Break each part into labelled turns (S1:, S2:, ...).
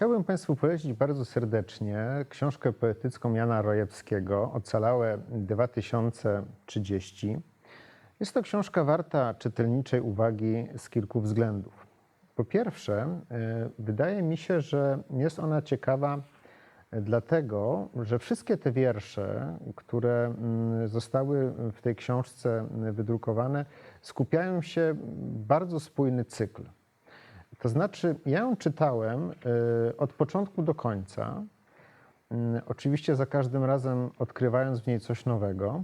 S1: Chciałbym Państwu polecić bardzo serdecznie książkę poetycką Jana Rojewskiego Ocalałe 2030. Jest to książka warta czytelniczej uwagi z kilku względów. Po pierwsze, e, wydaje mi się, że jest ona ciekawa dlatego, że wszystkie te wiersze, które mm, zostały w tej książce wydrukowane, skupiają się w bardzo spójny cykl. To znaczy, ja ją czytałem y, od początku do końca, Mm, oczywiście za każdym razem odkrywając w niej coś nowego.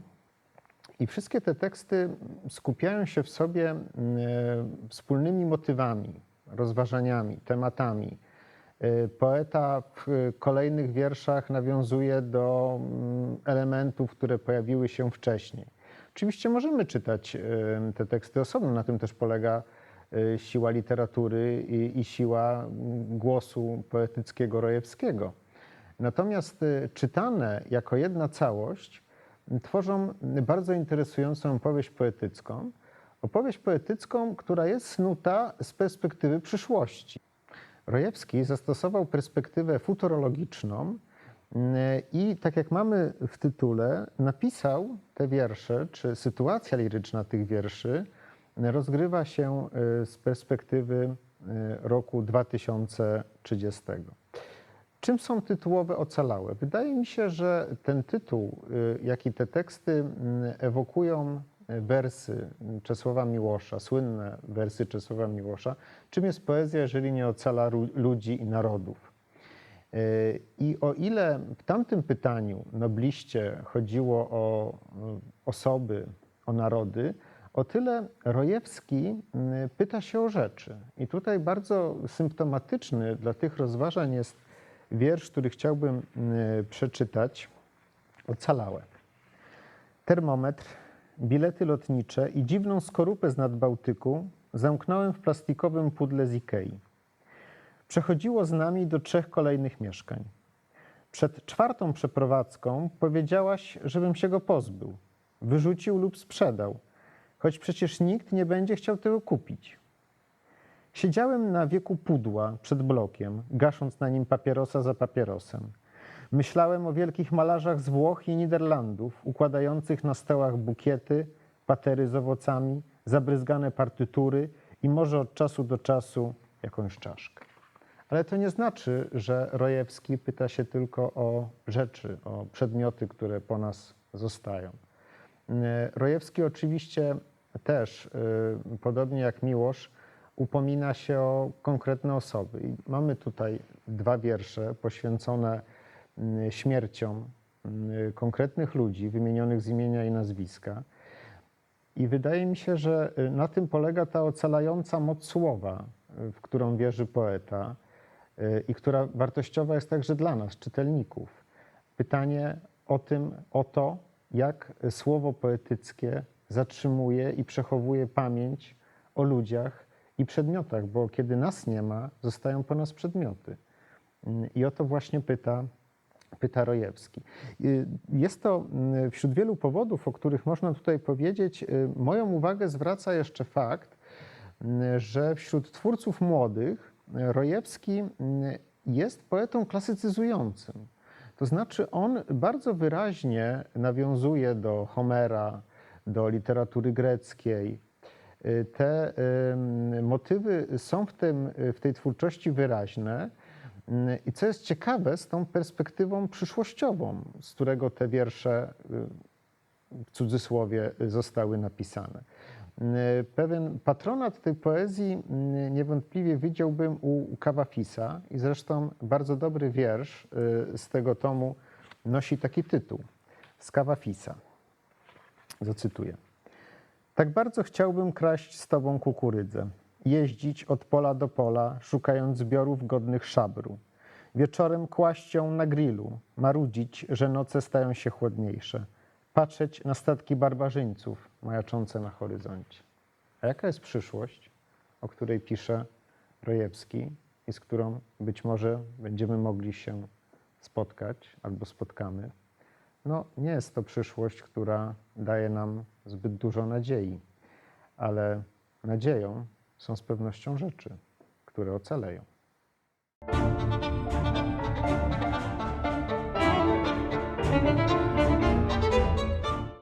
S1: I wszystkie te teksty skupiają się w sobie y, wspólnymi motywami, rozważaniami, tematami. Y, Poeta w kolejnych wierszach nawiązuje do mm, elementów, które pojawiły się wcześniej. Oczywiście możemy czytać te teksty osobno, na tym też polega siła literatury i, i siła mm, głosu poetyckiego Rojewskiego. Natomiast y, czytane jako jedna całość m, tworzą bardzo interesującą opowieść poetycką. Opowieść poetycką, która jest snuta z perspektywy przyszłości. Rojewski zastosował perspektywę futurologiczną mm, i tak jak mamy w tytule, napisał te wiersze, czy sytuacja liryczna tych wierszy rozgrywa się y, z perspektywy y, roku 2030. Czym są tytułowe ocalałe? Wydaje mi się, że ten tytuł, y, jak i te teksty ewokują wersy Czesława Miłosza, słynne wersy Czesława Miłosza. Czym jest poezja, jeżeli nie ocala ludzi i narodów? I o ile w tamtym pytaniu, nobliście, chodziło o osoby, o narody, o tyle Rojewski y, pyta się o rzeczy. I tutaj bardzo symptomatyczny dla tych rozważań jest wiersz, który chciałbym y, przeczytać. Ocalałe. Termometr, bilety lotnicze i dziwną skorupę z Nadbałtyku zamknąłem w plastikowym pudle z Ikei. Przechodziło z nami do trzech kolejnych mieszkań. Przed czwartą przeprowadzką powiedziałaś, żebym się go pozbył, wyrzucił lub sprzedał, choć przecież nikt nie będzie chciał tego kupić. Siedziałem na wieku pudła przed blokiem, gasząc na nim papierosa za papierosem. Myślałem o wielkich malarzach z Włoch i Niderlandów, układających na stołach bukiety, patery z owocami, zabryzgane partytury i może od czasu do czasu jakąś czaszkę. Ale to nie znaczy, że Rojewski pyta się tylko o rzeczy, o przedmioty, które po nas zostają. E, Rojewski oczywiście też, y, podobnie jak Miłosz, upomina się o konkretne osoby. I mamy tutaj dwa wiersze poświęcone mm, śmierciom mm, konkretnych ludzi, wymienionych z imienia i nazwiska. I wydaje mi się, że y, na tym polega ta ocalająca moc słowa, w którą wierzy poeta i która wartościowa jest także dla nas, czytelników. Pytanie o tym, o to, jak słowo poetyckie zatrzymuje i przechowuje pamięć o ludziach i przedmiotach, bo kiedy nas nie ma, zostają po nas przedmioty. I o to właśnie pyta, pyta Rojewski. Y, Jest to mm, wśród wielu powodów, o których można tutaj powiedzieć, y, moją uwagę zwraca jeszcze fakt, że wśród twórców młodych y, Rojewski jest poetą klasycyzującym. To znaczy, on bardzo wyraźnie nawiązuje do Homera, do literatury greckiej. Y, Te motywy są w, tym, w tej twórczości wyraźne. Y, I co jest ciekawe, z tą perspektywą przyszłościową, z którego te wiersze y, w cudzysłowie zostały napisane. Y, Pewien patronat tej poezji y, niewątpliwie widziałbym u Kawafisa i zresztą bardzo dobry wiersz y, z tego tomu nosi taki tytuł z Kawafisa. Zacytuję. Tak bardzo chciałbym kraść z tobą kukurydzę, jeździć od pola do pola, szukając zbiorów godnych szabru. Wieczorem kłaść ją na grillu, marudzić, że noce stają się chłodniejsze. Patrzeć na statki barbarzyńców majaczące na horyzoncie. A jaka jest przyszłość, o której pisze Rojewski i z którą być może będziemy mogli się spotkać albo spotkamy? No, nie jest to przyszłość, która daje nam zbyt dużo nadziei, ale nadzieją są z pewnością rzeczy, które ocaleją.